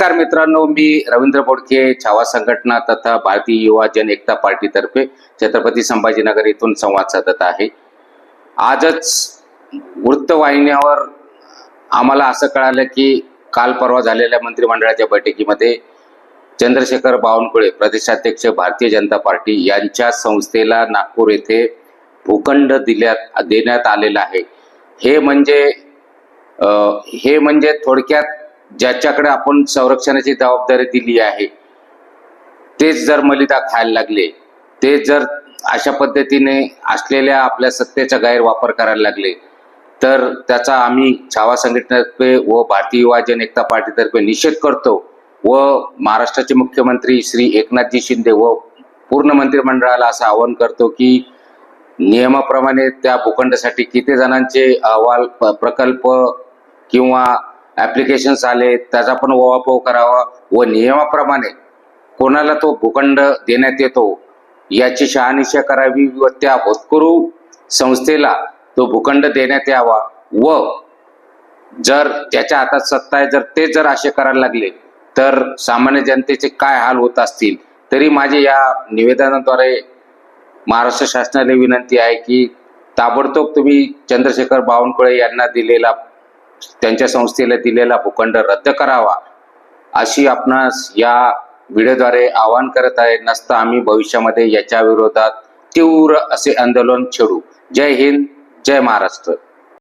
नमस्कार मित्रांनो मी रवींद्र बोडके छावा संघटना तथा भारतीय युवा जन एकता पार्टीतर्फे छत्रपती संभाजीनगर येथून संवाद साधत आहे. आजच वृत्तवाहिन्यावर आम्हाला असं कळालं की काल परवा झालेल्या मंत्रिमंडळाच्या बैठकीमध्ये चंद्रशेखर बावनकुळे प्रदेशाध्यक्ष भारतीय जनता पार्टी यांच्या संस्थेला नागपूर येथे भूखंड दिल्यात देण्यात आलेला आहे. हे म्हणजे हे म्हणजे थोडक्यात ज्याच्याकडे आपण संरक्षणाची जबाबदारी दिली आहे तेच जर मलिदा खायला लागले ते जर अशा पद्धतीने असलेल्या आपल्या सत्तेचा गैरवापर करायला लागले तर त्याचा आम्ही छावा संघटनेतर्फे व भारतीय युवा जन एकता पार्टीतर्फे निषेध करतो व महाराष्ट्राचे मुख्यमंत्री श्री एकनाथजी शिंदे व पूर्ण मंत्रिमंडळाला असं आवाहन करतो की नियमाप्रमाणे त्या भूखंडासाठी किती जणांचे अहवाल प- प्रकल्प किंवा ऍप्लिकेशन्स आले त्याचा पण ओवापोह करावा व नियमाप्रमाणे कोणाला तो भूखंड देण्यात येतो याची शहानिशा करावी व त्या होतकरू संस्थेला तो भूखंड देण्यात यावा व जर ज्याच्या हातात सत्ता आहे जर ते जर असे करायला लागले तर सामान्य जनतेचे काय हाल होत असतील? तरी माझे या निवेदनाद्वारे महाराष्ट्र शासनाला विनंती आहे की ताबडतोब तुम्ही चंद्रशेखर बावनकुळे यांना दिलेला त्यांच्या संस्थेला दिलेला भूखंड रद्द करावा अशी आपणास या व्हिडिओद्वारे आवाहन करत आहे. नसता आम्ही भविष्यामध्ये याच्या विरोधात तीव्र असे आंदोलन छेडू. जय हिंद जय महाराष्ट्र.